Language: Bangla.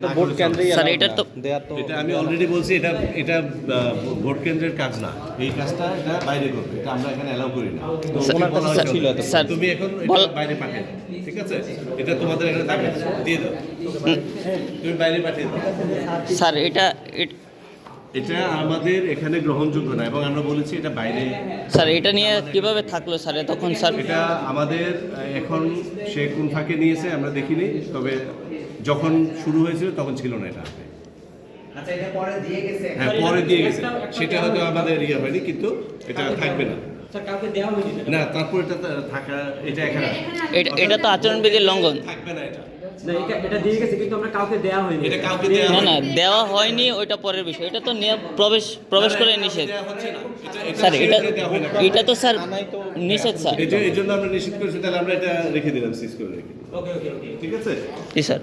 ভোট কেন্দ্রেই স্যার, allowed তো- এটা আমি অলরেডি বলছি এটা এটা ভোট কেন্দ্রের কাজ না। এই কাজটা এটা বাইরে করবে এটা আমরা এখানে অ্যালাউ করি না। তো স্যার, ওনার ছিল তুমি এখন এটা বাইরে পাঠিয়ে ঠিক আছে? এটা তোমাদের এখানে থাকে দিয়ে দাও। তুমি বাইরে পাঠিয়ে দাও। স্যার এটা এট- আমাদের এখানে গ্রহণযোগ্য না এবং আমরা বলেছি এটা বাইরে স্যার এটা নিয়ে কীভাবে থাকল স্যার তখন স্যার? এটা আমাদের এখন সে কোন ফাঁকে নিয়েছে আমরা দেখিনি তবে যখন শুরু হয়েছিল তখন ছিল না এটা আচ্ছা এটা পরে দিয়ে গেছে। হ্যাঁ পরে দিয়ে গেছে। সেটা হয়তো আমাদের ইয়ে হয়নি কিন্তু এটা থাকবে না। কাউকে দেওয়া হয়নি না তারপর এটা তো থাকা এটা এখানে এটা এটা তো আচরণবিধির লঙ্ঘন। থাকবে না এটা। না এটা এটা দিয়ে গেছে কিন্তু আমরা কাউকে দেওয়া হয়নি। এটা কাউকে দেওয়া না না দেওয়া হয়নি ওইটা পরের বিষয়। এটা তো নিয়ে প্রবেশ প্রবেশ করে নিষেধ। স্যার এটা। এটা তো স্যার নিষেধ স্যার। এই যে- এই জন্য আমরা নিষেধ করেছি তাহলে আমরা এটা রেখে দিলাম সিজ করে রেখে ওকে ওকে ওকে ঠিক আছে? জি স্যার।